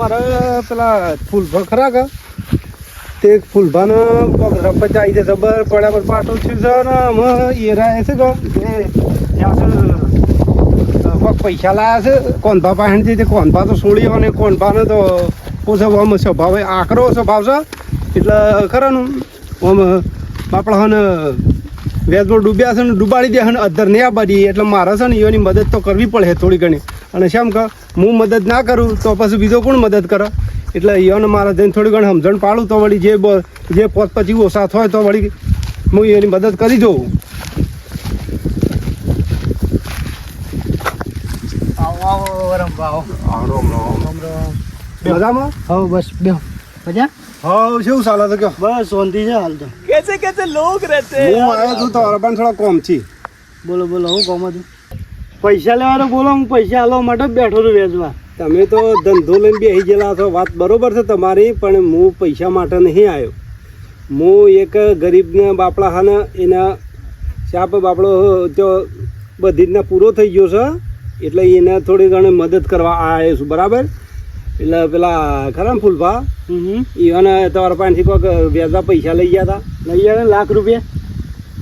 મારે પેલા ફૂલભા ખરા કે? તે ફૂલભાને રપચ આવી છે જબર પડ્યા પર પાટો છે ને એ રહ્યા છે કે પૈસા લાયા છે કોનભા પાસેથી તે કોનભા તો છોડી અને કોનભાને તો ઓછો આમ સ્વભાવ આકરો સ્વભાવ છે. એટલે ખરાનું, આમ બાપડા હને વેજમાં ડૂબ્યા છે ને, ડૂબાડી દે અને અધર નહીં બધી એટલે મારે છે ને એની મદદ તો કરવી પડે થોડી ઘણી. અને શેમ કે? હું મદદ ના કરું તો પછી બીજો કોણ મદદ કરે? એટલે યન મારા જઈને થોડી ઘણી સમજણ પાડું તો વળી જે જે પોત પછી ઓછા હોય તો વળી હું એની મદદ કરી જોઉં. મજામાં? હવ બસ બે મજા? હવ ચાલે તો કયો બસ શાંતિ છે હાલ તો. લોક રહેતે. હું આવ્યો છું તો અરબાન કોમ છી બોલો બોલો હું કોમ છું પૈસા લેવાનો બોલો હું પૈસા આલવા માટે બેઠો છું વેચવા. તમે તો ધંધો લઈને બેસી ગયેલા છો. વાત બરોબર છે તમારી પણ હું પૈસા માટે નહીં આવ્યો. હું એક ગરીબને બાપડા હાને એના ચાપ બાપડો જો બધી રીતના પૂરો થઈ ગયો છે એટલે એને થોડી ઘણી મદદ કરવા આવ્યો છું બરાબર? એટલે પેલા ખરા ફૂલભા? એને તમારા પાસેથી કોઈક વ્યાજા પૈસા લઈ ગયા હતા? લઈ ગયા લાખ રૂપિયા.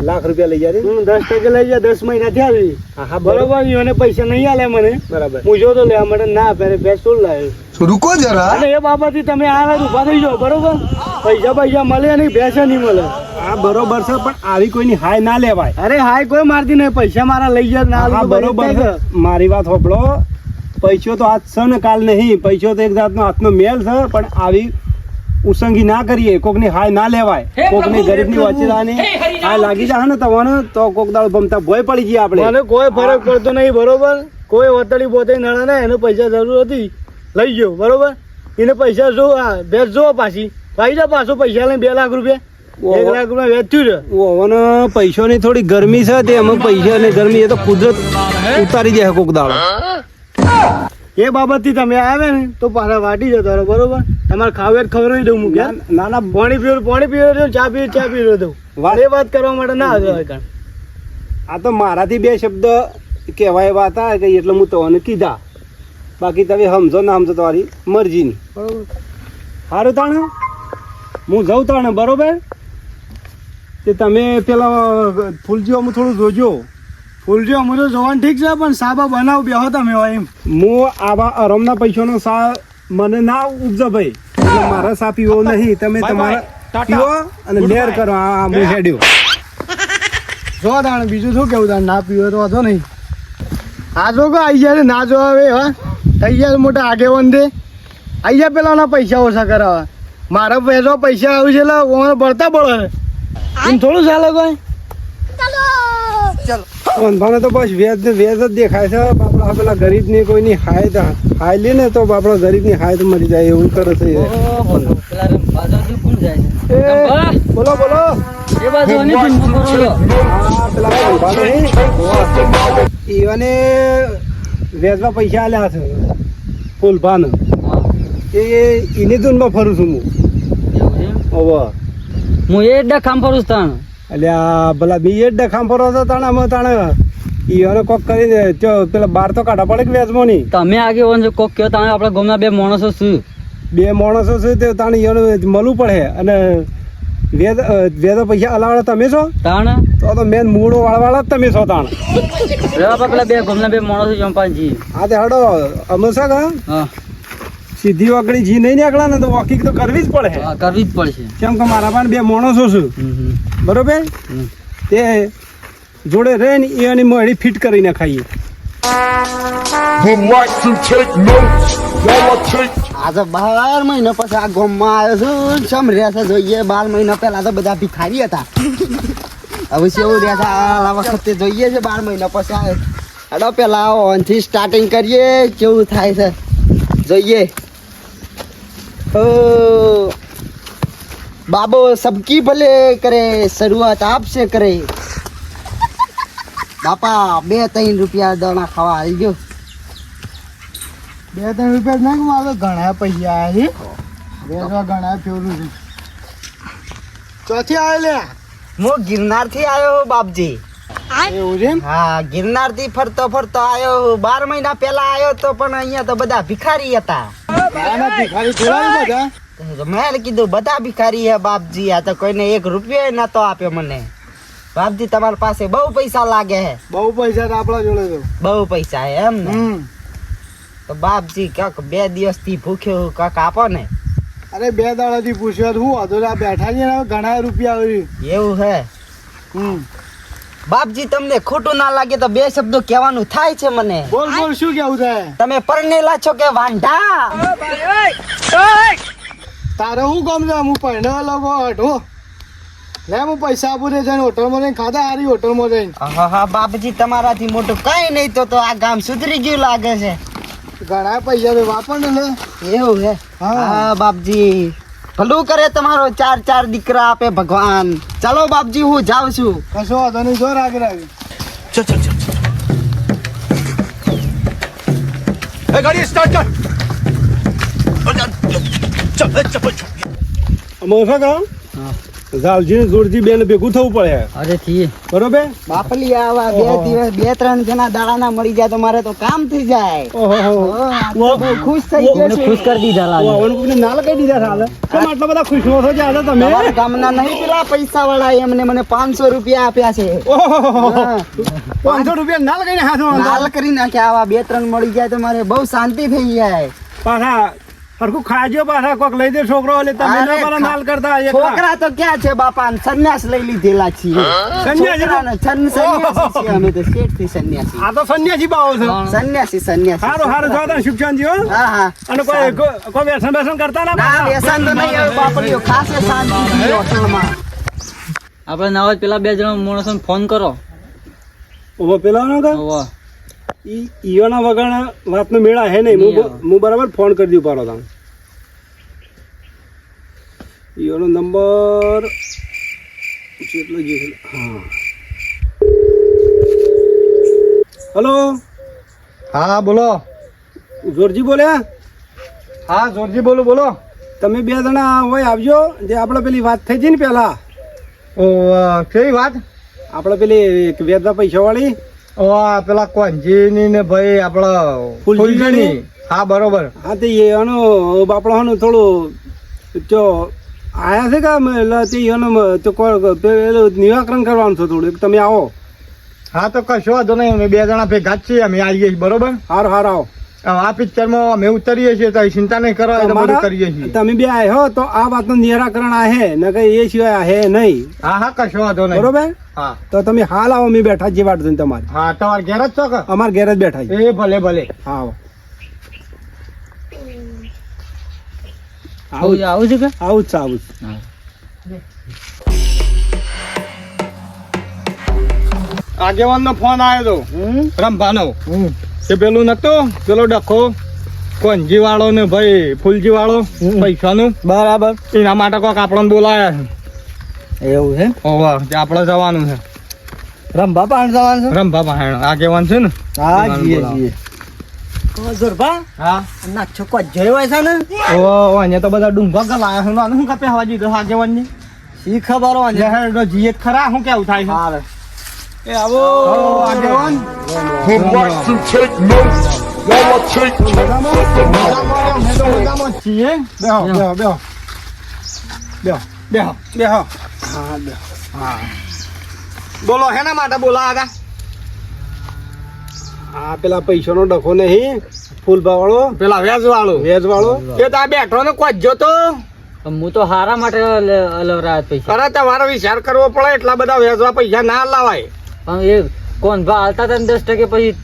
લાખ રૂપિયા લઈ જાય હું દસ ટકે લઈ જાય દસ મહિના થી આવી. હા બરોબર. એને પૈસા નહીં આલે મને. બરાબર. હું જોતો લેવા માટે ના આપે ભેંસ શું લાવ્યો રૂકો જરા. અને એ બાબતથી તમે આ ઊભા થઈ જાઓ બરોબર? પૈસા પૈસા મળે નહીં ભેંસ નહીં મળે. હા બરોબર છે પણ આવી કોઈની હાય ના લેવાય. અરે હાય કોઈ મારતી નહીં પૈસા મારા લઈ જાય ના બરોબર છે. મારી વાત હોપડો પૈસો તો આજ છે ને કાલ નહીં પૈસો તો એક જાતનો હાથનો મેલ છે પણ આવી ઉસંગી ના કરીએ કોકની હાય ના લેવાય કોકની ગરીબની વચરાની હાય લાગી જાય ને તમને તો કોક દાળ ભમતા ભોય પડી જઈએ આપણે. મને કોઈ ફરક પડતો નહીં બરોબર? કોઈ વતળી બોતે નળે ને એને પૈસા જરૂર હતી લઈ ગયો બરોબર? એને પૈસા જો આ ભેંસ જો પાછી ભાઈ જા પાછો પૈસા લઈને બે લાખ રૂપિયા. એક લાખ રૂપિયા વેચ્યું છે. ઓવન પૈસોની થોડી ગરમી છે તે પૈસા ની ગરમી એ તો કુદરત ઉતારી દે કોક દાડો. એ બાબતથી તમે આવે ને તો પાછા વાટી જતો રહો બરોબર? તમારે ખાવે ખવડાવી દઉં હું ક્યાં? ના ના પાણી પીવો પાણી પીવો દઉં ચા પીવો ચા પીવો દઉં વારે એ વાત કરવા માટે ના કાણ આ તો મારાથી બે શબ્દ કહેવાય એવા હતા કે એટલે હું તમને કીધા. બાકી તમે સમજો ના સમજો તમારી મરજીની. બરોબર. સારું તાણે? હું જઉં તાણે બરોબર? તે તમે પેલા ફૂલજીઓમાં થોડું જોજો. ફૂલજી અમે તો જોવાનું ઠીક છે પણ સાબા બનાવ બેહો તમે હોય એમ. હું આવા અરમના પૈસાનો સા મને ના ઉપજો ભાઈ. મારા સા પીવો નહીં તમે તમારા પીવો અને લેર કરો આ હું હેડ્યો. જો દાણ બીજું શું કેવું તાણ? ના પીવો તો વાંધો નહીં. આ જો આવી આઈ જાય ના જો હવે હા થઈ જાય મોટા આગેવાન દે. આઈ જાય પેલાના પૈસા ઓછા કરાવવા. મારા પૈસા પૈસા આવ્યું છે એટલે ભરતા પડે. એમ થોડું ચાલે કોઈ? મને તો બસ વેજ વેજ જ દેખાય છે. બાપડા પેલા ગરીબની કોઈ કોઈની હાય તો હાય લે ને તો બાપડા ગરીબની હાય તો મરી જાય એવું કરે છે એ. એ, બોલો બોલો. હા, પેલા ભંભા નહીં? ઈવને વેચવા પૈસા આલ્યા છે. ફૂલભાને એ એની ધૂનમાં ફરું છું હું. હવે હું એ ડખામ કામ કરું છું આ ભલા બી એ જ ફરો છો તાણે અમે તાણે ઈવને કોક કરીને त्यो પેલા બાર તો કાઢા પડે કે વેચમાં નહીં તમે આગે વન છો કોક કયો તાણે આપણે ગમના બે માણસો છું બે માણસો છે તે તાણે ઈવને મળવું પડે. અને વેદ વેદો પૈસા અલાવાળા તમે છો? તાણ? તો તો મેન મૂળો વાળવાળા જ તમે છો તાણ. પેલા બે ગમના બે માણસો ચંપાજી. આ તે હડો અમે છે હા. સીધી વાકડી જી નહીં નીકળે ને તો વોકિંગ તો કરવી જ પડે. કરવી જ પડશે. કેમ કે મારા પાસે બે માણસો છે. બરોબર? તે જોડે રહે ને એ અને મળી ફિટ કરીને ખાઈએ. આજે બાર મહિના પછી આ ગોમમાં આવ્યો છું. ચમ રહેશે જોઈએ. બાર મહિના પહેલા તો બધા ભિખારી હતા. હવે કેવું રહેશે આ વખતે જોઈએ છે બાર મહિના પછી આવે હેડો પેલા ઓનથી સ્ટાર્ટિંગ કરીએ. કેવું થાય છે? જોઈએ. બાબો સબકી ભલે કરે શરૂઆત આપશે કરે. બાપા બે ત્રણ રૂપિયા દાણા ખાવા આવી ગયો. બે ત્રણ રૂપિયા ના મારે ઘણા પૈસા આવી બે ઘણા ફેરું છે. ચોથી આવે લે. હું ગિરનારથી આવ્યો બાપજી. એવું છે હા ગિરનારથી ફરતો ફરતો આવ્યો બાર મહિના પહેલા આવ્યો તો પણ અહીંયા તો બધા ભિખારી હતા. મેં કીધું બધા ભિખારી હે બાપજી આ તો કોઈને એક રૂપિયો નતો આપ્યો મને. બાપજી તમારી પાસે બહુ પૈસા લાગે હે. બહુ પૈસા આપણા જોડે બહુ પૈસા હે એમ ને? તો બાપજી કાક બે દિવસથી ભૂખ્યો કાક આપો ને. અરે બે દાડાથી પૂછ્યો હું આ બેઠા છે ઘણા રૂપિયા એવું હે? હમ. બાપજી તમને ખોટું ના લાગે તો બે શબ્દો કહેવાનું થાય છે મને. બોલ બોલ શું કેવું છે? તમે પરણેલા છો કે વાંઢા? તારે હું ગમ છે? હું પહેણે લોકો હટો લે હું પૈસા આપું છે જઈને હોટલમાં જઈને ખાધા હારી હોટલમાં જઈને. હા બાપજી તમારાથી મોટું કઈ નહીં તો તો આ ગામ સુધરી ગયું લાગે છે. ઘણા પૈસા તો વાપર ને એવું હે હા. હા બાપજી. ભલું કરે તમારો ચાર ચાર દીકરા આપે ભગવાન. ચાલો બાપજી હું જાઉં છું. કશો તને જો જોર આગળ આવી ચલ ચલ ચલ. એ ગાડી સ્ટાર્ટ કર. મોસા ગામ હા. ઝાલજી જોડજી બેન ભેગું થવું પડે. અરે થી બરોબર? બાપલી આવા બે દિવસ બે ત્રણ જણા દાડાના મળી જાય તો મારે તો કામ થઈ જાય. ઓહો ખુશ થઈ ગયો ખુશ કરી દીધા આવવાનું કોઈને ના લગાઈ દીધા લાલ. કેમ આટલા બધા ખુશ હો છો આજે તમે? ગામના નહીં પેલા પૈસા વાળા એમને મને પાંચસો રૂપિયા આપ્યા છે. ઓહો હા. પાંચસો રૂપિયા ના લગાઈને હાથો નાલ કરી નાખ્યા આવા બે ત્રણ મળી જાય તો મારે બહુ શાંતિ થઈ જાય. પાછા હરખું ખાજો પાછા કોક લઈ દે છોકરો એટલે તમે ના પાછા નાલ કરતા. છોકરા તો ક્યાં છે બાપા સંન્યાસ લઈ લીધેલા છીએ. સંન્યાસી? અમે તો શેઠથી સંન્યાસી. આ તો સંન્યાસી બાવો છે. સંન્યાસી સંન્યાસી. સારું સારું જોતા શિક્ષણ જીઓ હા. હા અને કોઈ કોઈ- વ્યસન બેસન કરતા ના ના. વ્યસન તો નહીં હવે બાપલીઓ ખાસે શાંતિ હોટલમાં. આપણે નવા પેલા બે જણા માણસોને ફોન કરો. ઓહો, પેલા નો કે હોવે. ઈ ઈયોના વગર વાતનો મેળા હે નહીં. હું હું બરાબર ફોન કરી દઉં પારો તમે ઈયોનો નંબર કેટલો જે હા. હલો? હા બોલો. જોરજી બોલ્યા હા જોરજી બોલો બોલો. તમે બે જણા હોય આવજો. જે આપણે પેલી વાત થઈ હતી ને પહેલાં ઓ કેવી વાત? આપણે પેલી એક વેદના પૈસા વાળી ઓ પેલા કોંજીની ને ભાઈ આપડે ફૂલજીની? હા બરોબર. હા તે એનો બાપડો હનું થોડું જો આયા છે કે એટલે તે એનો તો નિરાકરણ કરવાનું છે થોડું. તમે આવો. હા તો કશો વાંધો નહીં અમે બે જણા ભેગા જ છીએ અમે આવીએ બરોબર? હારો હારો આવો. આ પિક્ચરમાં અમે ઉતરીએ છીએ તો ચિંતા નહીં કરો એટલે બધું કરીએ છીએ. તમે બે આયા હો તો આ વાતનું નિરાકરણ આ હે ન કે એ સિવાય આ હે નહીં. હા હા કશો વાંધો નહીં. બરોબર? હા. તો તમે હાલ આવો અમે બેઠા જે વાટ તમારે. હા તમારે ઘેર જ છો કે? અમારે ઘેર જ બેઠા છે એ ભલે ભલે. હા આવો. આવું આવું છે કે? આવું જ છે આવું જ. આગેવાન નો ફોન આવ્યો હતો રંભાનો કે પેલું નતું પેલો ડખો? કોંજી વાળો ને ભાઈ ફૂલજી વાળો પૈસાનું? બરાબર. એના માટે કોક આપણને બોલાયા છે. એવું છે? વાહ તે આપણે જવાનું છે. રંભા પાણ જવાનું રંભા પાસે આગેવાન છે ને? હા જીએ, જીએ. હા? ના છોકરો જોયો હોય છે ને? ઓ અહીંયા તો બધા ડુંગા ગલાયા છે. શું કાપે હવા જીધો આગેવાન ને શી ખબર હોય? જીએ ખરા. શું કેવું થાય છે? એ આવો. આગેવાન Would like to take notes while I take અમે તો મજામાં. જ છીએ? બેહો બેહો. બેહો બેહો. બેહો બેહો હા બેહો. બોલો હેના માટે બોલા હતા આ પેલા પૈસાનો ડખો નહીં ફૂલભા વાળો પેલા વેજ વાળો વેજ વાળો એ તો આ બેઠો ને કોજો જોતો. હું તો હારા માટે અલવરા પૈસા. અરે તમારો વિચાર કરવો પડે એટલા બધા વેજવા પૈસા ના લાવાય. પણ એ કોણ ભા હાલતા હતા ને દસ ટકે પછી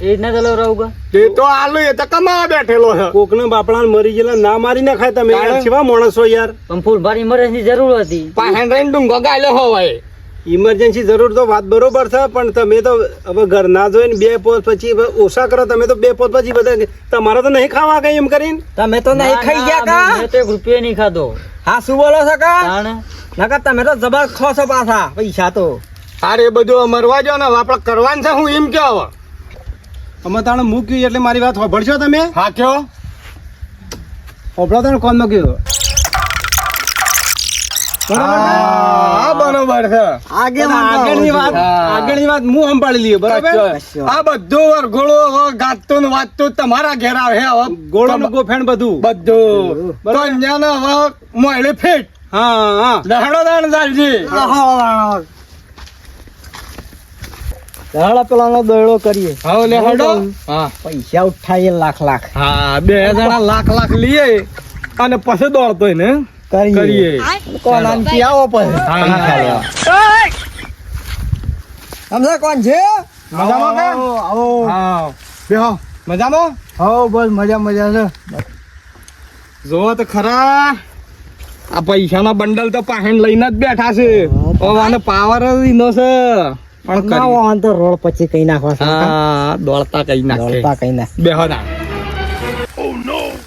એ જ ના અલવરાવું તે તો આલુ એ તો કમાવા બેઠેલો છે. કોકને બાપડા મરી ગયેલા ના મારી ના ખાય તમે કેવા માણસો યાર? પણ ફૂલ ભારી ઇમરજન્સી જરૂર હતી. પાહેન રહીને ડુંગો ગાયલો હોય ઇમરજન્સી જરૂર તો વાત બરોબર છે પણ તમે તો હવે ઘર ના જોઈને બે પોત પછી હવે ઓછા કરો તમે તો બે પોત પછી બધા તમારે તો નહીં ખાવા કઈ એમ કરીને? તમે તો ના, ના, મેં તો એક રૂપિયો નહીં ખાધો. હા શું બોલો છો કા? નકર તમે તો જબર ખો છો પાછા પૈસા તો. અરે બધું મરવા જો ને આપણે કરવાનું છે હું એમ કે હવે. અમે તાણે મૂક્યું એટલે મારી વાત સાંભળશો તમે? હા કયો? સાંભળો તને કોણ મૂક્યું હા બરોબર છે. આગળની વાત આગળની વાત હું સંભાળી લઈએ બરાબર? આ બધું વરઘોડો ગાતું ને વાતતું તમારા ઘેર આવે હવે. ગોળો ગોફેણ બધું. બધું. બરાબર? હવે મોયલી ફીટ. હા હા. લહેડો દાણ ચાલજી. દાડા પેલાનો દોયડો કરીએ. હવે લહેડો હા. પૈસા ઉઠાઈએ લાખ લાખ. હા બે જણા લાખ લાખ લઈએ અને પછી દોડતો ને કરીએ. કોણ આમથી આવો પછી? હા, હા. સમજા કોણ છે? મજામાં કે? આવો હા. બેહો. મજામાં? હો બસ મજા મજા છે. જોવો તો ખરા. આ પૈસાના બંડલ તો પાહેણ લઈને જ બેઠા છે. ઓ આને પાવર જ ઈનો છે. પણ ના રોડ પછી કઈ નાખવા હા દોડતા કઈ નાખે. દોડતા કઈ નાખ. બેહો ના.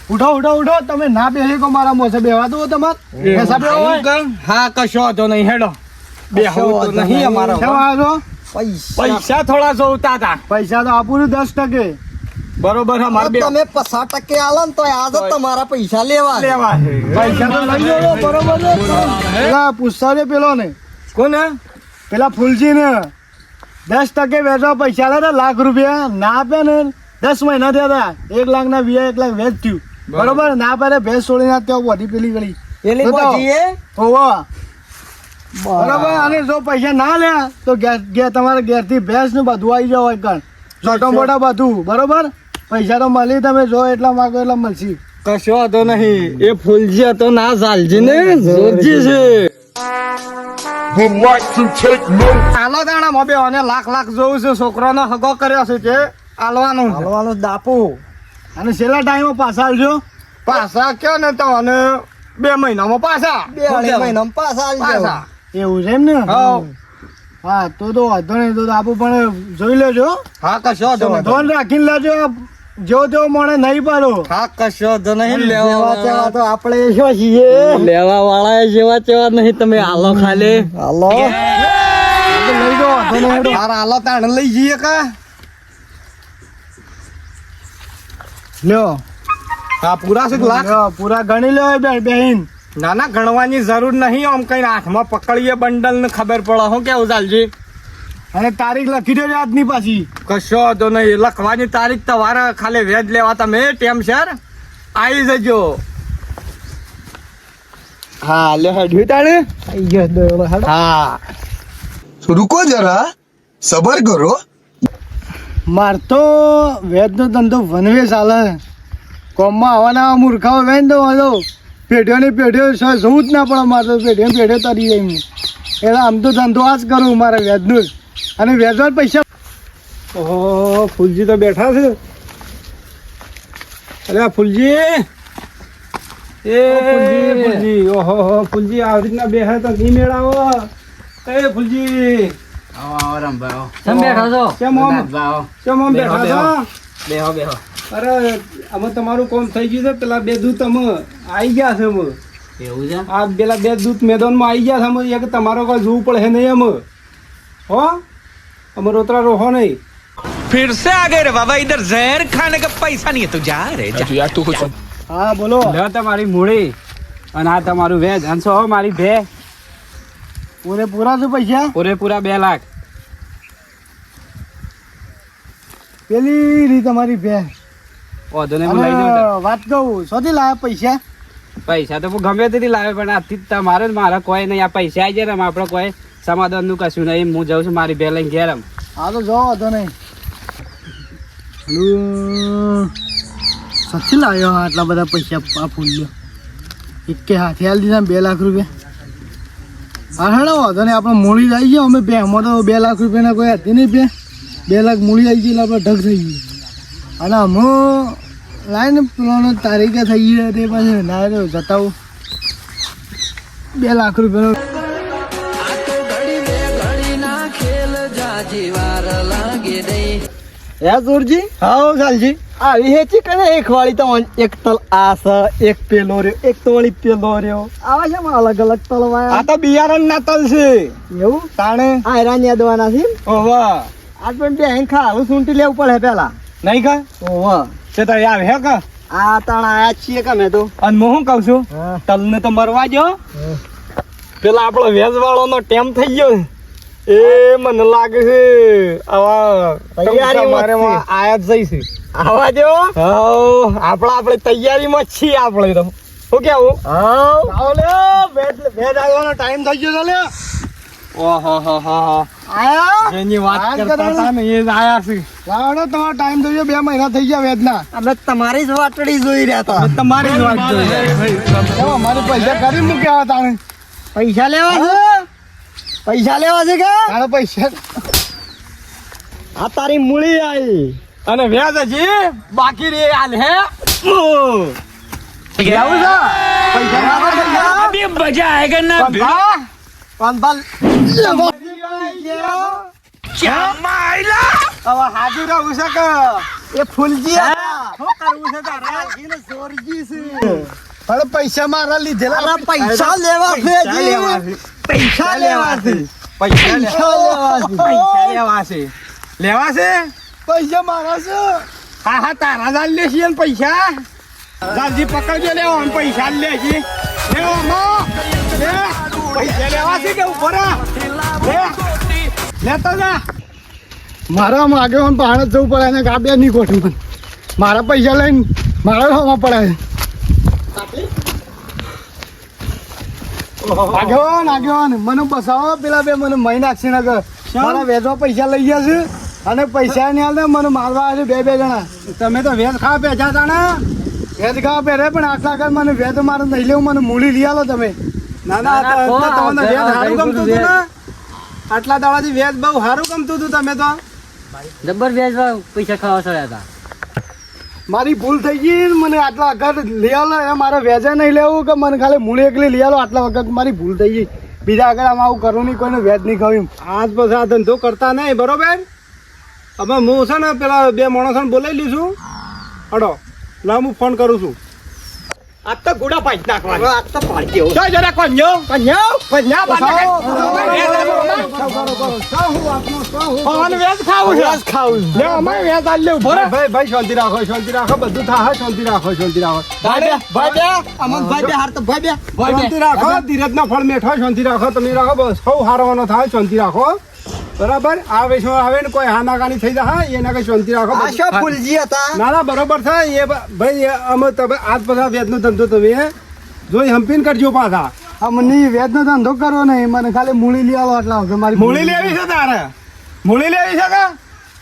ઉઠો ઉઠો ઉઠો. તમે ના બેસી કો મારા મોસે બેવા દો તમાર. એવું કે? હા કશો વાંધો નહીં હેડો. બેહો તો નહીં અમારા પૈસા. પૈસા થોડા જોવતા હતા પૈસા તો આપું દસ ટકે. બરોબર અમારે તમે પચાસ ટકે આલો ને તો આજ તમારા પૈસા લેવા. લેવા પૈસા તો લઈ લો બરોબર પૂછતા પેલો ને. કોને? પેલા ફૂલજી ને દસ ટકે વેચવા પૈસા લે લાખ રૂપિયા ના આપે ને દસ મહિના થયા હતા એક લાખ ના વીસ એક લાખ વેચ થયું બરોબર ના પાડે ભેંસ છોડી ના ત્યાં બધી પેલી ગળી પેલી બરોબર અને જો પૈસા ના લે તો ઘેર તમારે ઘેરથી ભેંસનું બધું આવી જાવ કણ છોટો મોટા બધું બરોબર પૈસા તો મળી તમે જો એટલા માગો એટલા મળશે કશો હતો નહીં એ ફૂલજી હતો ના ઝાલજી ને જોરજી છે આલો દાણા બે અને લાખ લાખ જોવું છે. છોકરાનો હગો કર્યો છે તે આલવાનું છે. હાલવાનું દાપુ. અને છેલ્લા ટાઈમ પાછા આવજો. પાછા કયો ને તો? અને બે મહિનામાં પાછા. બે મહિનામાં પાછા આવી જાવ. એવું છે એમ ને. હા તો તો વાંધો નહીં. તો આપું પણ જોઈ લેજો. હા કશો ધોન રાખીને લેજો. જો જો મને નહીં પાડો. હા કશો તો નહીં લેવા તેવા તો આપણે શું છીએ. લેવા વાળા જેવા તેવા નહીં તમે હાલો ખાલી. હાલો. લઈ જો તારા આલો તાણ લઈ જઈએ કા? લ્યો. હા પૂરા શું લાખ? પૂરા ગણી લ્યો બેન બે બેહીન. ના ના ગણવાની જરૂર નહીં. આમ કઈ હાથમાં પકડીએ બંડલ ને ખબર પડે. હું કેવું ચાલજી? અરે તારીખ લખી દેજો આજની પાછી. કશો તો નહીં. લખવાની તારીખ તમારે ખાલી વેજ લેવા તમે ટેમ સર આવી જજો. હા લે હડ્યું તાણે? હા. રૂકો જરા. સબર કરો. માર તો વેદનો ધંધો વનવે ચાલે. કોમમાં આવવાના મૂર્ખાઓ વેન દો વાંધો પેઢીઓ ને પેઢ્યો જવું જ ના પડે. મારે તો પેઢીઓ તરી જાય એટલે આમ તો ધંધો આ જ કરું મારા વેદનું અને વેચવા પૈસા. ઓહો ફૂલજી તો બેઠા છે. અરે ફૂલજી. એ ફૂલજી. ફૂલજી. ઓહો ફૂલજી આવી રીતના બેહે તો નહીં મેળાવો. એ ફૂલજી. તમે બેઠા છો? કેમ આમ? કેમ આમ બેઠા છો? બેહો. બેહો અરે અમે તમારું કામ થઈ ગયું છે. પેલા બે દૂત અમે આવી ગયા છે અમે. એવું છે? આ પેલા બે દૂત મેદાનમાં આવી ગયા છે. અમે. એક તમારો કોઈ જોવું પડે નહીં અમે હો અમે રોતરા રોહો નહીં फिर से आ गए रे बाबा इधर जहर खाने का पैसा नहीं है तू जा रे जा હા બોલો લે તમારી મૂડી અને આ તમારું વેજ અને સો મારી ભે પૂરે પૂરા છે પૈસા પૂરેપૂરા બે લાખ પેલી રીત તમારી બે વાંધો નહીં હું લઈ જાઉં અને વાત કહું શોથી લાયા પૈસા પૈસા તો હું ગમે તેથી લાવે પણ આથી જ તમારે જ મારે કોઈ નહીં આ પૈસા આવી જાય ને આપણે કોઈ સમાધાનનું કશું નહીં, હું જાઉં છું મારી બે લઈને ઘેર હા, તો જો વાંધો નહીં. સચી સચ્ચી લાવ્યો આટલા બધા પૈસા આ ફૂલ લ્યો. એક કે હાથે હાલ દીધા બે લાખ રૂપિયા. હા, હેડો, વાંધો નહીં, આપણે મૂળી જ આવી ગયો. અમે બે એમાં તો બે લાખ રૂપિયાના કોઈ હતી નહીં બે. બે લાખ મૂળી આવી ગઈ એટલે આપણે ઢગ થઈ ગયું. અને અમે લાઈને પેલો તારીખે થઈ ગઈ તે પછી ના જતા બે લાખ રૂપિયાનો હે જોરજી? હા સાલજી આવી હેચી કરે એક વાળી તો એક તલ આ છે એક પેલો રહ્યો એક તો વળી પેલો રહ્યો. આવા છે અલગ અલગ તલ આ તો બિયારણ ના તલ છે. એવું? તાણે? આ હેરાન યાદવાના છે ઓવા આજ પણ બે અહીં ખાવું સૂંટી લેવું પડે પેલા. નહીં કા? ઓવા છે તો યાર હે કા? આ તાણ આયા છીએ કે મેં તો. અને હું શું કહું છું? તલને તલ ને તો મરવા જો પેલા આપણો વેજ વાળાનો ટેમ થઈ ગયો. ને એ મને લાગે છે આવા તૈયારીમાં જ મારે છે. આયા જ જઈશ આવા જો આપણા આપણે તૈયારીમાં છીએ આપણે તો. શું કેવું આવો? લે વેજ વેજ આવવાનો ટાઈમ થઈ ગયો છે લે. ઓહો હો હો હો. આયા? જેની વાત કરતા હતા ને એ જ આયા છે. લાવડો તમારો ટાઈમ થઈ ગયો બે મહિના થઈ ગયા વેજના અમે તમારી જ વાટડી જોઈ રહ્યા હતા. તમારી જ વાત પૈસા કરી મૂક્યા હતા પૈસા લેવા છે? પૈસા લેવા છે કે? તારા પૈસા આ તારી મૂળી આવી અને વ્યાજ હજી બાકી રે હાલ હે? જાવું છે? પૈસા હાજર રહું એ ફૂલજી શું કરવું છે તારે? મારા લીધેલા. પૈસા લેવા પૈસા લેવા છે પૈસા પૈસા લેવા છે પૈસા લેવા છે લેવા છે પૈસા મારા છે હા હા તારા જ લેશે ને પૈસા. દાદી પકડજો લેવો અને પૈસા લેજી. લેવો લે. પૈસા લેવા છે કે ઉપર લે. લેતો જા. મારા માગે મને જ જવું પડે ને ગાબ્યા નહીં કોઠું મારા પૈસા લઈને મારા હોવા પડે આગેવાન આગેવાન મને બસાવો પેલા બે મને મહી નાખશે નગર મારા વેચવા પૈસા લઈ ગયા છે અને પૈસા ની હાલ મને મારવા આવે છે બે બે જણા. તમે તો વેચ ખાવા બેઠા હતા ને? વેચ ખાવા પહેરે પણ આટલા કર મને વેચ મારે નહીં લેવું મને મૂળી લઈ આલો તમે. ના ના તો- તો તમને વેચ સારું ગમતું હતું ને? આટલા દાડાથી વેચ બહુ સારું ગમતું હતું તમે તો. જબર વેચ પૈસા ખાવા ચડ્યા હતા. મારી ભૂલ થઈ ગઈ ને મને આટલા વખત લઈ એ મારે વેચે નહીં લેવું કે મને ખાલી મૂળી એકલી લઈ આલો, આટલા વખત મારી ભૂલ થઈ ગઈ. બીજા આગળ આમાં આવું કરું નહીં, કોઈને વેજ નહીં ખાવ્યું આજ પછી આ ધંધો કરતા નહીં, બરોબર? હવે હું છે ને પેલા બે માણસોને બોલાવી લઈશું. હડો લા હું ફોન કરું છું. આજ તો ગુડા પાંચ નાખવા આ તો પાડ્યો જો જરા કોન્યો. કોન્યો? કોન્યા પવન વેજ ખાવું છે? વેજ ખાવું લે અમારે વેજ આલ લેવું ભરે ભાઈ ભાઈ શાંતિ રાખો શાંતિ રાખો. બધું થાય શાંતિ રાખો શાંતિ રાખો. ભાઈ ભાઈ બે અમન ભાઈ બે હાર તો ભાઈ બે. શાંતિ રાખો ધીરજ નો ફળ મેઠો શાંતિ રાખો તમે રાખો. બસ સૌ હારવાનો થાય શાંતિ રાખો બરાબર? આવે શું આવે ને કોઈ હાનાકાની થઈ જાય. એના કઈ શાંતિ રાખો. આશા ફૂલજી હતા? ના ના બરોબર છે. એ ભાઈ અમે તમે આજ બધા વેદનો ધંધો તમે જોઈ હંપીન કરજો પાછા. અમને વેદનો ધંધો કરવો નહીં મને ખાલી મૂળી લઈ આવો આટલા વખત મારી મૂળી લેવી છે તારે? મૂળી લેવી છે કે?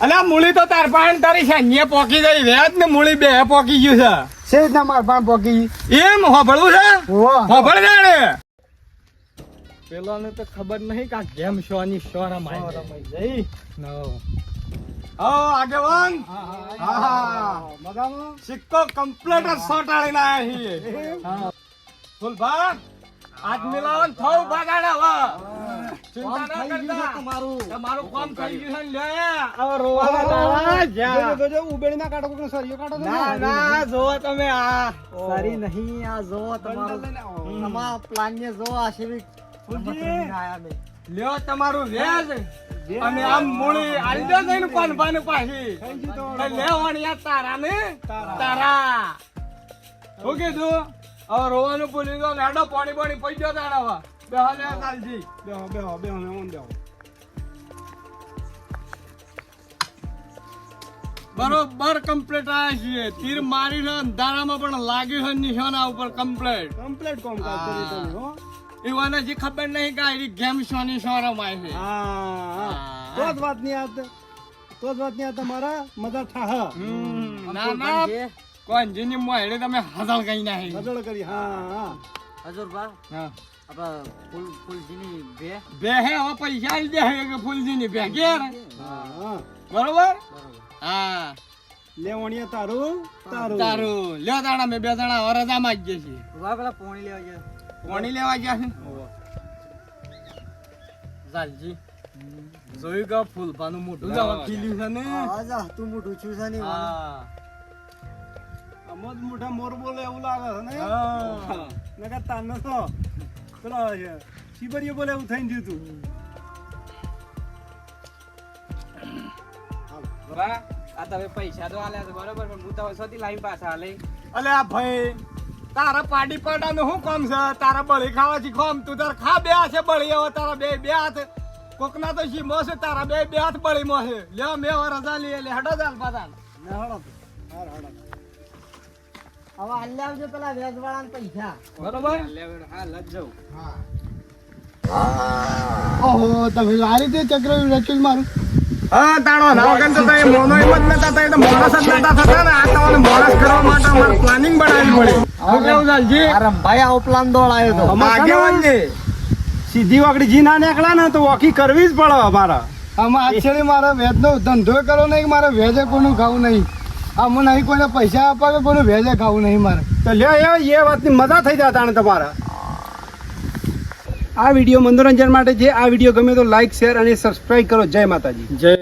અલે મૂળી તો તાર પાણ તારી સાંજે પોકી ગઈ. વેદ ને મૂળી બે પોકી ગયું છે. છે જ ના માર પાણ પોકી? એમ હોભળવું છે? હોભળ જાણે પેલાને તો ખબર નહીં કે ગેમ શો ની શો રમાય જઈ નો આગેવાન. હા હા સિક્કો કમ્પ્લીટ જ સોટાડીને આયા છીએ. ફૂલભા આજ મિલાવન થોડું ચિંતા ના કરતા. તમારું. તમારું કામ થઈ ગયું છે લે. હવે રોવાના દાડા. જ્યાં જોજો ઉબેડી ના કાઢો કોકનો સરિયો કાઢો ના? ના જો તમે આ. સારી નહીં આ જો તમારું. તમારા પ્લાન ને જો આ શિવિક લ્યો તમારું વ્યાજ અને આમ મૂળી આલી દો જઈને કોણ બાને પાછી. લેવાની આ તારા ને તારા. શું કીધું હવે રોવાનું ભૂલી ગયો નેડો પાણી પાણી પી ગયો તારા બેહો લે કાલજી બેહો બેહો બેહો મેમન બેહો. બરોબર કમ્પ્લીટ આવ્યા છીએ. તીર મારી છે અંધારામાં પણ લાગ્યું છે નિશાના ઉપર કમ્પ્લીટ કમ્પ્લીટ કોમ કરી તમે હો. એવાને જે ખબર નહીં કે આ ગેમ શોની શો રમાય છે તો જ વાત નહીં આત તો જ વાત નહીં આત તમારા મજા થાહ. ના ના. કોણ જેની મોહેડે તમે હજળ કઈ નાખી. હજળ કરી હા હજુર બા. હા. આપડા ફૂલ ફૂલજીની બે. બે હે હવે પૈસા આવી દે કે ફૂલજીની બે. ઘેર. બરોબર? બરોબર. હા. લેવણીએ તારું તારું. તારું. લ્યો દાણા મેં બે જણા વરજામાં જ જઈએ છીએ. પોણી લેવા ગયા. પાણી લેવા ગયા છે? જાલજી જોયું કે ફૂલપાનું મોટું જવા ખીલ્યું છે ને? આજા તું મોટું છું છે ને હા. અમદ મોટા મોર બોલે એવું લાગે છે ને? ને કે તાનો તો પેલો શિબરીએ બોલે એવું થઈને ગયું તું. આ તમે પૈસા તો આલ્યા છે બરોબર પણ હું તો વર્ષોથી લાઈન પાછા આલે. અલે આ ભાઈ તારા પાડી પાડાનું શું કામ છે? તારા બળી ખાવાથી ખોમ. તું તાર ખા બે છે બળી હવે તારા બે બે હાથ. કોકના તો શીમો છે તારા બે બે હાથ બળી મો છે. લ્યો મેં હવે રજા લઈ લે હડો ચાલ પાછા. હવે હાલ્યા આવજો પેલા વેજવાળાને પૈસા. બરોબર? ઓહો તમે લારી દે ચક્ર રચુલ મારું? હા તાણો ના વગર તો તઈ મોનો એમ જ નતા તો મોણસ જ નતા થતા ને. પડી કેવું ચાલજી આ રંભાઈ આવો પ્લાન તો. આગેવાન છે સીધી વાકડી જી ના નીકળા ને તો વોકી કરવી જ પડે અમારે. આમાં actually મારે વેજનો ધંધો કરો નહીં મારે વેજે કોઈનું ખાવું નહીં. આમાં નહીં કોઈને પૈસા આપવા કે કોઈનું વેજે ખાવું નહીં મારે. તો લે એ એ વાતની મજા થઈ જાય તાણે તમારા. આ વીડિયો મનોરંજન માટે છે આ વીડિયો ગમે તો લાઈક શેર અને સબસ્ક્રાઈબ કરો. જય માતાજી. જય